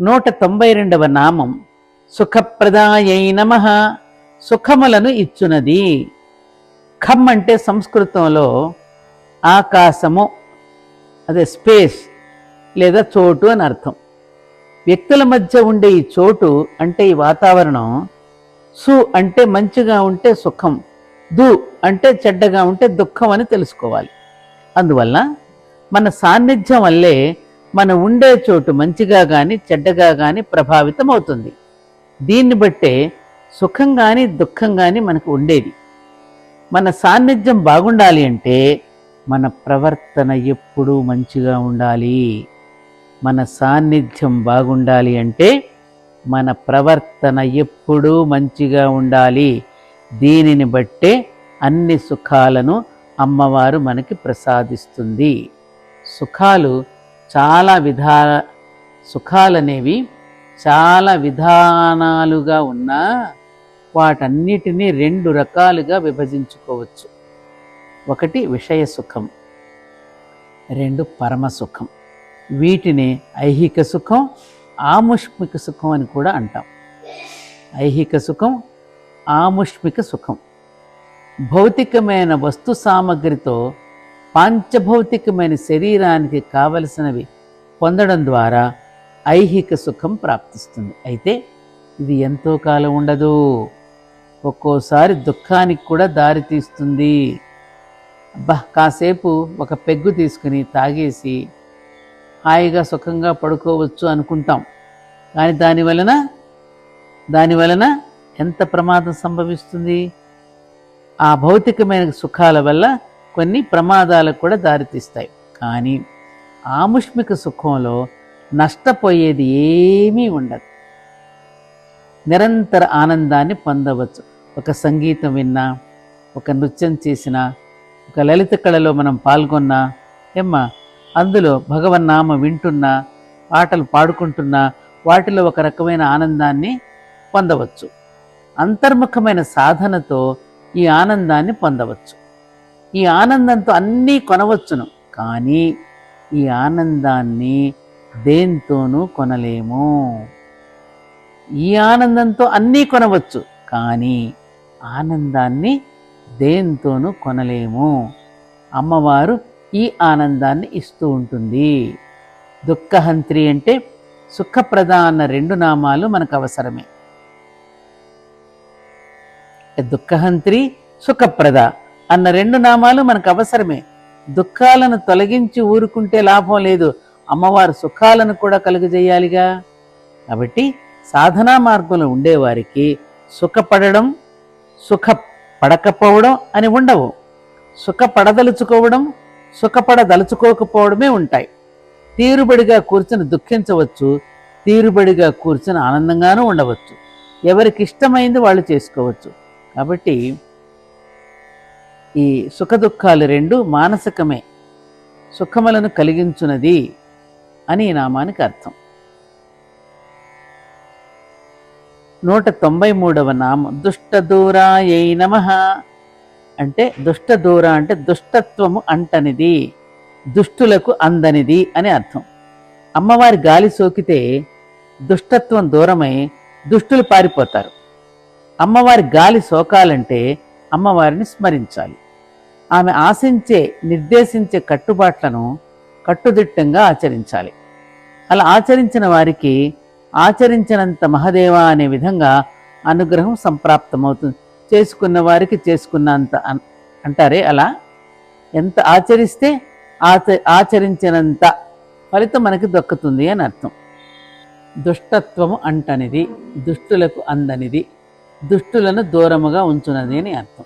నూట తొంభై రెండవ నామం. సుఖప్రదాయై నమ. సుఖములను ఇచ్చునది. ఖమ్ అంటే సంస్కృతంలో ఆకాశము అదే స్పేస్ లేదా చోటు అని అర్థం. వ్యక్తుల మధ్య ఉండే ఈ చోటు అంటే ఈ వాతావరణం. సు అంటే మంచిగా ఉంటే సుఖం. దు అంటే చెడ్డగా ఉంటే దుఃఖం అని తెలుసుకోవాలి. అందువల్ల మన సాన్నిధ్యం వల్లే మన ఉండే చోటు మంచిగా కానీ చెడ్డగా కానీ ప్రభావితం అవుతుంది దీన్ని బట్టే సుఖం కానీ దుఃఖం కానీ మనకు ఉండేది. మన సాన్నిధ్యం బాగుండాలి అంటే మన ప్రవర్తన ఎప్పుడూ మంచిగా ఉండాలి. మన సాన్నిధ్యం బాగుండాలి అంటే మన ప్రవర్తన ఎప్పుడూ మంచిగా ఉండాలి. దీనిని బట్టే అన్ని సుఖాలను అమ్మవారు మనకి ప్రసాదిస్తుంది. సుఖాలు చాలా విధా సుఖాలనేవి చాలా విధానాలుగా ఉన్నా వాటన్నిటినీ రెండు రకాలుగా విభజించుకోవచ్చు. ఒకటి విషయ సుఖం రెండు పరమ సుఖం. వీటిని ఐహిక సుఖం ఆముష్మిక సుఖం అని కూడా అంటాం. ఐహిక సుఖం ఆముష్మిక సుఖం. భౌతికమైన వస్తు సామగ్రితో పాంచభౌతికమైన శరీరానికి కావలసినవి పొందడం ద్వారా ఐహిక సుఖం ప్రాప్తిస్తుంది. అయితే ఇది ఎంతో కాలం ఉండదు. ఒక్కోసారి దుఃఖానికి కూడా దారితీస్తుంది అబ్బా కాసేపు ఒక పెగ్గు తీసుకుని తాగేసి హాయిగా సుఖంగా పడుకోవచ్చు అనుకుంటాం. కానీ దానివలన దానివలన దాని వలన ఎంత ప్రమాదం సంభవిస్తుంది? ఆ భౌతికమైన సుఖాల వల్ల కొన్ని ప్రమాదాలకు కూడా దారితీస్తాయి. కానీ ఆముష్మిక సుఖంలో నష్టపోయేది ఏమీ ఉండదు. నిరంతర ఆనందాన్ని పొందవచ్చు. ఒక సంగీతం విన్నా ఒక నృత్యం చేసినా ఒక లలిత కళలో మనం పాల్గొన్నా ఏమ్మా అందులో భగవన్నామ వింటున్నా పాటలు పాడుకుంటున్నా వాటిలో ఒక రకమైన ఆనందాన్ని పొందవచ్చు. అంతర్ముఖమైన సాధనతో ఈ ఆనందాన్ని పొందవచ్చు. ఈ ఆనందంతో అన్నీ కొనవచ్చును. కానీ ఈ ఆనందాన్ని దేంతోనూ కొనలేము. ఈ ఆనందంతో అన్నీ కొనవచ్చు. కానీ ఆనందాన్ని దేంతోనూ కొనలేము. అమ్మవారు ఈ ఆనందాన్ని ఇస్తూ ఉంటుంది. దుఃఖహంత్రి అంటే సుఖప్రద అన్న రెండు నామాలు మనకు అవసరమే. దుఃఖహంత్రి సుఖప్రద. అన్న రెండు నామాలు మనకు అవసరమే. దుఃఖాలను తొలగించి ఊరుకుంటే లాభం లేదు. అమ్మవారు సుఖాలను కూడా కలుగజేయాలిగా. కాబట్టి సాధనా మార్గంలో ఉండేవారికి సుఖపడడం సుఖ పడకపోవడం అని ఉండవు. సుఖపడదలుచుకోవడం సుఖపడదలుచుకోకపోవడమే ఉంటాయి. తీరుబడిగా కూర్చుని దుఃఖించవచ్చు తీరుబడిగా కూర్చుని ఆనందంగానూ ఉండవచ్చు. ఎవరికి ఇష్టమైంది వాళ్ళు చేసుకోవచ్చు. కాబట్టి ఈ సుఖ దుఃఖాలు రెండు మానసికమే. సుఖములను కలిగించున్నది అని ఈ నామానికి అర్థం. నూట తొంభై మూడవ నామం. దుష్టదూరాయై నమ. అంటే దుష్టదూర అంటే దుష్టత్వము అంటనిది. దుష్టులకు అందనిది అని అర్థం. అమ్మవారి గాలి సోకితే దుష్టత్వం దూరమై దుష్టులు పారిపోతారు. అమ్మవారి గాలి సోకాలంటే అమ్మవారిని స్మరించాలి. ఆమె ఆశించే నిర్దేశించే కట్టుబాట్లను కట్టుదిట్టంగా ఆచరించాలి. అలా ఆచరించిన వారికి ఆచరించినంత మహదేవ అనే విధంగా అనుగ్రహం సంప్రాప్తమవుతుంది చేసుకున్న వారికి చేసుకున్నంత అన్- అంటారే అలా? ఎంత ఆచరిస్తే ఆచ ఆచరించినంత ఫలితం మనకి దొక్కుతుంది అని అర్థం. దుష్టత్వము అంటనిది దుష్టులకు అందనిది దుష్టులను దూరముగా ఉంచునది అని అర్థం.